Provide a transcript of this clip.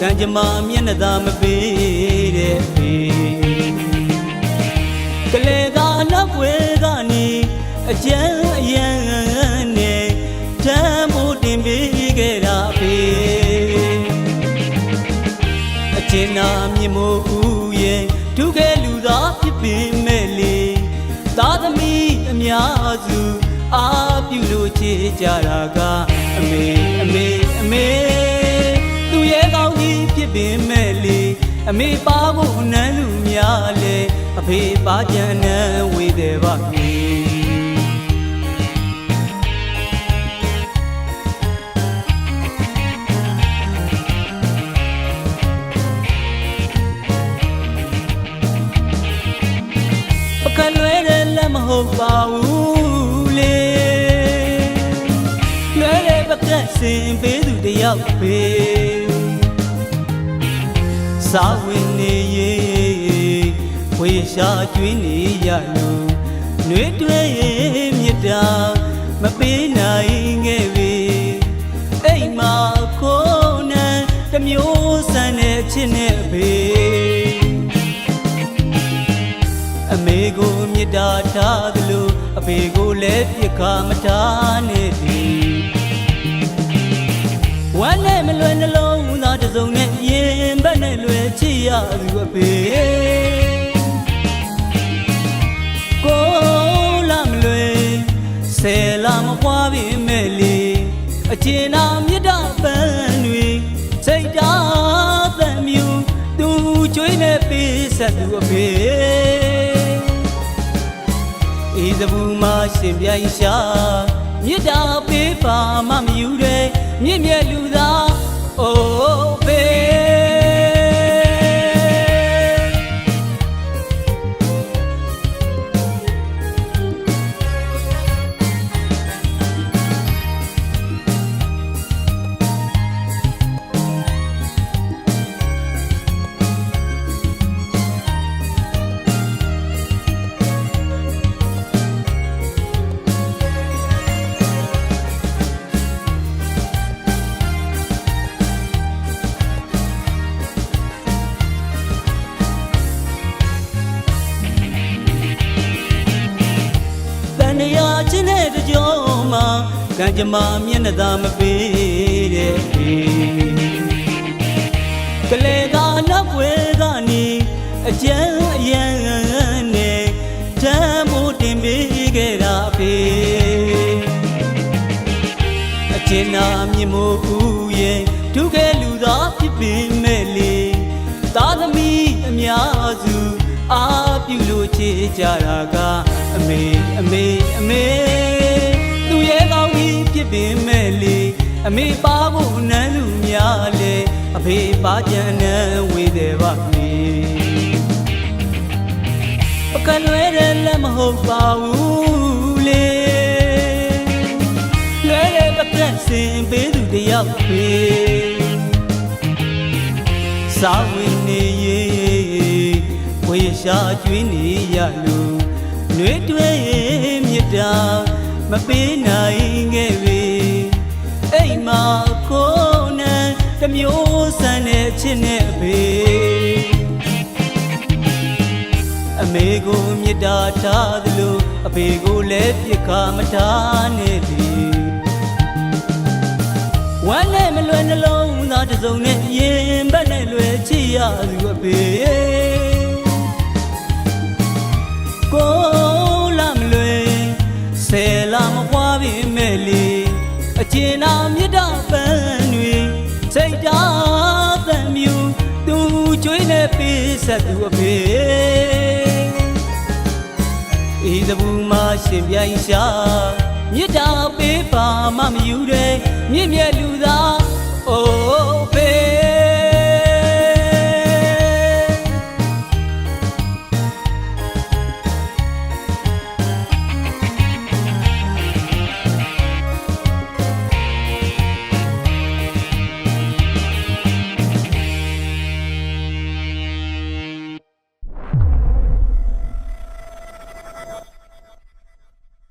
ကံကြမ္မာမျက်နှာသာမပေးတဲ့ဖေကလေးကအနောက်ွယ်ကနေအကျန်းအယံနဲ့တမ်းမိုးတင်ပေးခဲ့တာဖေအကျဉ်းနာမြင့်မို့ဦးရဲ့ဒုခဲလူသားဖြစ်ပင်မဲ့လေသာသမီအများစုအာပြုလို့ချေကြတာကအမေအမေ မေပါဖို့နန်းလူများလေအဖေပါကြံနန်းဝေးတယ်ပါမေပကလွဲတဲ့လက်မဟုတ်ပါဘူးလေလွဲတဲ့ပကစင်ပေးသူတယောက်ပဲ စာဝင်နေရေဝေရှာကျွေးနေရလို့နှွေးတွဲရဲ့မြတ်တာမပေးနိုင်ခဲ့ပြီအိမ်မှာခိုးနံတစ်မျိုးဆန်တဲ့ချစ်နဲ့ဘေးအမေကိုမြစ်တာထားသလိုအဖေကိုလည်းပြစ်ခါမထားနဲ့ဒီဝမ်းနဲ့မလွယ်နှလုံးသားတစ်စုံနဲ့ရင်ဘက်နဲ့ လွယ်ချစ်ရသူအဖေကိုလာမလွယ်ဆယ်လာမပွားပြီမဲ့လေအချင်နာမြစ်တာပန်းတွေစိတ်ဓာတ်သံမြူသူကျွေးနေပေးဆက်သူအဖေဤသဘူးမှာရှင်ပြိုင်ရှာမြစ်တာပေးပါမမယူတဲ့မြင့်မြတ်လူသား ချင်းတဲ့တကြောမှာကံကြမ္မာမျက်နှာသာမပေးတဲ့ဖေကလေးကနောက်ွယ်ကနေအကျန်းအယံနဲ့တမ်းမိုးတင်ပေးခဲ့တာဖေအကျဉ်းနာမြင့်မို့ဦးရဲ့ဒုခဲလူသားဖြစ်ပင်မဲ့ လို့ချေကြတာကအမေအမေအမေသူရဲ့ကောင်းကြီးဖြစ်ပင်မဲ့လေအမေပါဖို့နန်းလူများလေအဖေပါကြံနန်းဝေးတယ်ပါမေပကလွဲတဲ့လက်မဟုတ်ပါဘူးလေလွဲတဲ့ပကစင်ပေးသူတယောက်ပဲစာဝင်နေရေဝေ ရှာကျွေးနေရလို့နှွေးတွဲရဲ့မြတ်တာမပေးနိုင်ခဲ့ပြီအိမ်မှာခိုးနံတစ်မျိုးဆန်တဲ့ချစ်နဲ့ဘေးအမေကိုမြစ်တာထားသလိုအဖေကိုလည်းပြစ်ခါမထားနဲ့ဒီဝမ်းနဲ့မလွယ်နှလုံးသားတစ်စုံနဲ့ရင်ဘက်နဲ့လွယ်ချစ်ရသူအဖေ ကျင်နာမြတ်တာပန်းတွေစိတ်ဓာတ်တန်မြူသူကျွေးနေပေးဆက်သူအဖေဤသဘူးမှာရှင်ပြိုင်ရှာမြတ်တာပေးပါမမယူတဲ့မြင့်မြတ်လူသားအိုးဖေ